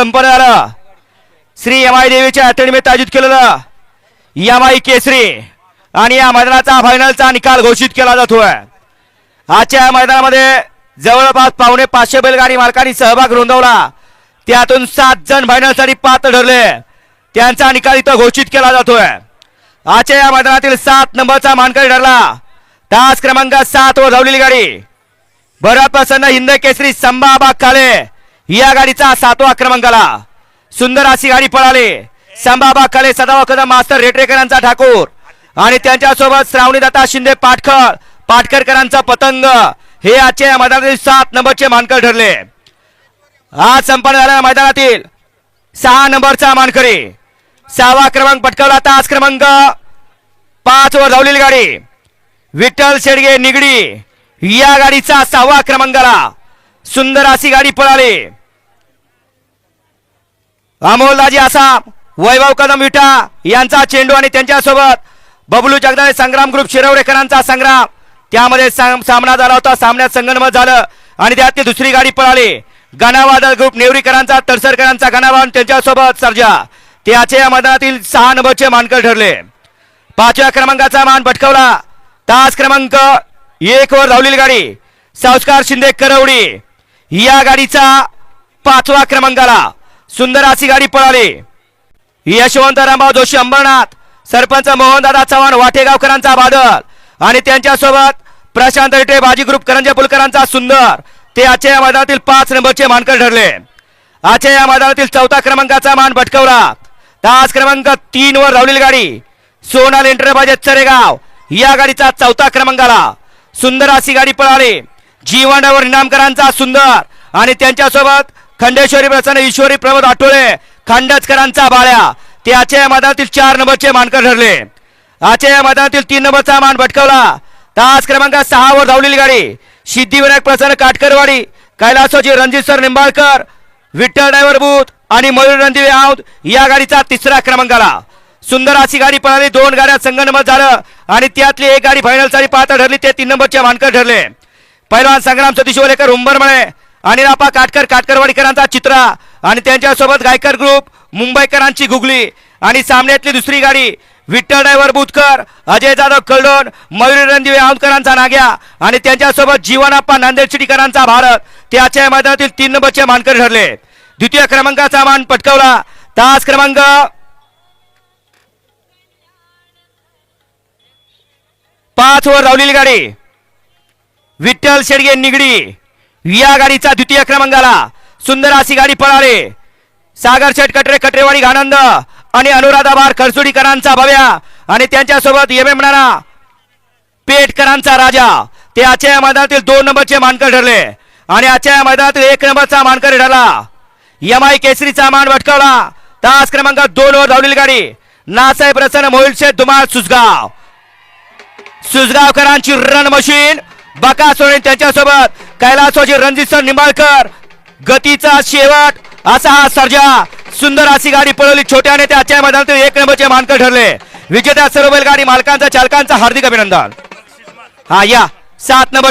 संपन्न श्री यमाई देवीच्या यात्रेनिमित्त आयोजित केलेलं यमाई केसरी आणि या मैदानाचा फायनलचा निकाल घोषित केला जातोय. आजच्या या मैदानामध्ये जवळपास पावणे पाचशे बैलगाडी मालकांनी सहभाग नोंदवला. त्यातून सात जण फायनलसाठी पात्र ठरले. त्यांचा निकाल इथं घोषित केला जातोय. आजच्या या मैदानातील सात नंबरचा मानकरी ठरला. तास क्रमांक सात वर धावलेली गाडी. भरत प्रसन्न हिंद केसरी संभाबाग काले. या गाडीचा सातवा क्रमांकाला सुंदर अशी गाडी पळाले. संभाबा कले सदावा कदम मास्तर रेटरेकरांचा ठाकूर. आणि त्यांच्यासोबत श्रावणी दत्ता शिंदे पाटखळ पाटकरकरांचा पतंग. हे आजच्या या मैदानातील सात नंबरचे मानकर ठरले. आज संपन्न झालेल्या मैदानातील सहा नंबरचा मानकरी. सहावा क्रमांक पटकावला तास क्रमांक पाच वर धावलेली गाडी. विठ्ठल शेडगे निगडी. या गाडीचा सहावा क्रमांकाला सुंदर अशी गाडी पळाली. अमोलदाजी आसाम वैभव कदम विटा यांचा चेंडू आणि त्यांच्यासोबत बबलू जगदाळे संग्राम ग्रुप शिरवडेकरांचा संग्राम. त्यामध्ये साम- सामना झाला होता सामन्यात संगणमत झालं आणि त्यातली दुसरी गाडी पळाली. गणावादळ ग्रुप नेवरीकरांचा तडसरकरांचा गणावा त्यांच्यासोबत सर्जा. त्याचे या मैदानातील सहा नंबरचे मानकर ठरले. पाचव्या क्रमांकाचा मान पटकवला तास क्रमांक एक वर धावलेली गाडी. संस्कार शिंदे करवडी. या गाडीचा पाचवा क्रमांक आला सुंदर अशी गाडी पळाली. यशवंत रामभाऊ जोशी अंबरनाथ सरपंच मोहनदादा चव्हाण वाटेगावकरांचा बादल आणि त्यांच्यासोबत प्रशांत रेटे बाजी ग्रुप करंजे पुलकरांचा सुंदर. ते आजच्या या मैदानातील पाच नंबरचे मानकर ठरले. आजच्या या मैदानातील चौथा क्रमांकाचा मान भटकवला. तास क्रमांक तीन वर धावलेली गाडी सोनाल एंटरप्राइजेस चरेगाव या गाडीचा चौथा क्रमांकाला सुंदर अशी गाडी पळाली. जीवनावर इनामकरांचा सुंदर आणि त्यांच्यासोबत खंडेश्वरी प्रसन्न ईश्वरी प्रमोद आठोळे खांडचकरांचा बाळ्या. ते आजच्या या मैदानातील चार नंबरचे मानकर ठरले. आजच्या या मैदानातील तीन नंबरचा मान भटकवला. तास क्रमांक सहा वर धावलेली गाडी. सिद्धिविनायक प्रसन्न काटकरवाडी कैलासोजी रणजित सर निंबाळकर विठ्ठल ड्रायव्हर बूथ आणि मयूर रणदिवे आऊत या गाडीचा तिसरा क्रमांक आला. सुंदर अशी गाडी पळाली. दोन गाड्या संगनमत झालं आणि त्यातली एक गाडी फायनल फायनलसाठी पात्र ठरली. ते तीन नंबरचे मानकर ठरले. पहिलवान संग्राम सतीश ओलेकर उंबरमळे आणि रापा काटकर काटकरवाडीकरांचा चित्रा. आणि त्यांच्यासोबत गायकर ग्रुप मुंबईकरांची गुगली. आणि सामन्यातली दुसरी गाडी विठ्ठल ड्रायव्हर बुतकर अजय जाधव कल्डोन मयुरी रणदिवे औंधकरांचा नाग्या. आणि त्यांच्यासोबत जीवनाप्पा नांदेड चिटीकरांचा भारत. ते आजच्या मैदानातील तीन नंबरचे मानकर ठरले. द्वितीय क्रमांकाचा मान पटकावला. तास क्रमांक पाच वर रावलेली गाडी. विठ्ठल शेडगे निगडी. या गाडीचा द्वितीय क्रमांकाला सुंदर अशी गाडी पळाले. सागर शेठ कटरे कटरेवाडी आनंद आणि अनुराधाबार खरसुडीकरांचा भव्या आणि त्यांच्यासोबत एम एम नाना पेटकरांचा राजा. ते आजच्या या मैदानातील दोन नंबरचे मानकर ठरले. आणि आजच्या या मैदानातील एक नंबरचा मानकर ठरला. यमाई केसरीचा मान भटकवला. तास क्रमांक दोन वर धावलेली गाडी. नासाहेब प्रसन्न मोहिल शेठ धुमाळ सुजगाव. सुजगावकरांची रन मशीन बकासोर त्यांच्यासोबत कैलासोजी रणजित निंबाळकर. गतीचा शेवट. असा हा सर्जा. सुंदर अशी गाडी पळवली. छोट्याने त्याच्या मैदानातील एक नंबरचे मानकर ठरले. विजेत्या सर्व बैलगाडी मालकांचा चालकांचा हार्दिक अभिनंदन. हा या. सात नंबर